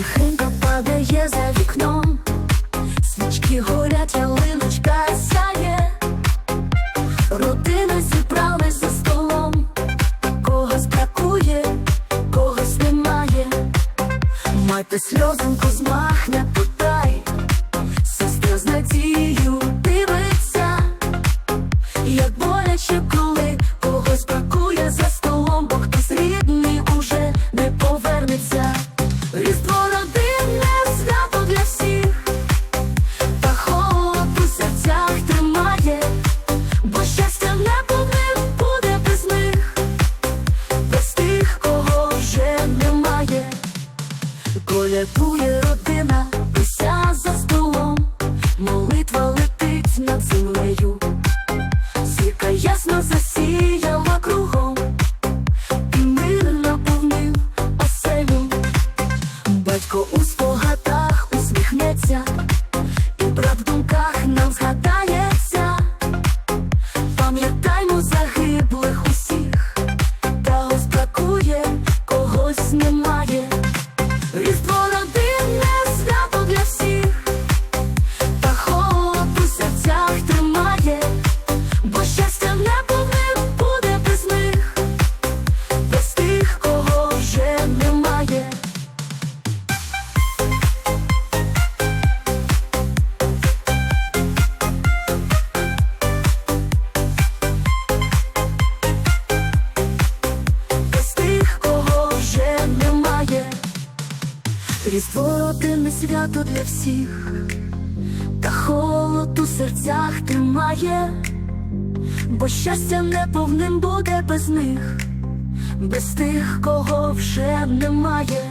Тихенько падає за вікном, свічки горять, ялиночка сяє, родина зібралась за столом, когось бракує, когось немає. Мати сльозинку змахне, потай, сестра з надією дивиться, як боляче, Колядує родина, Різдво не свято для всіх, та холод у серцях тримає, бо щастя неповним буде без них, без тих, кого вже немає.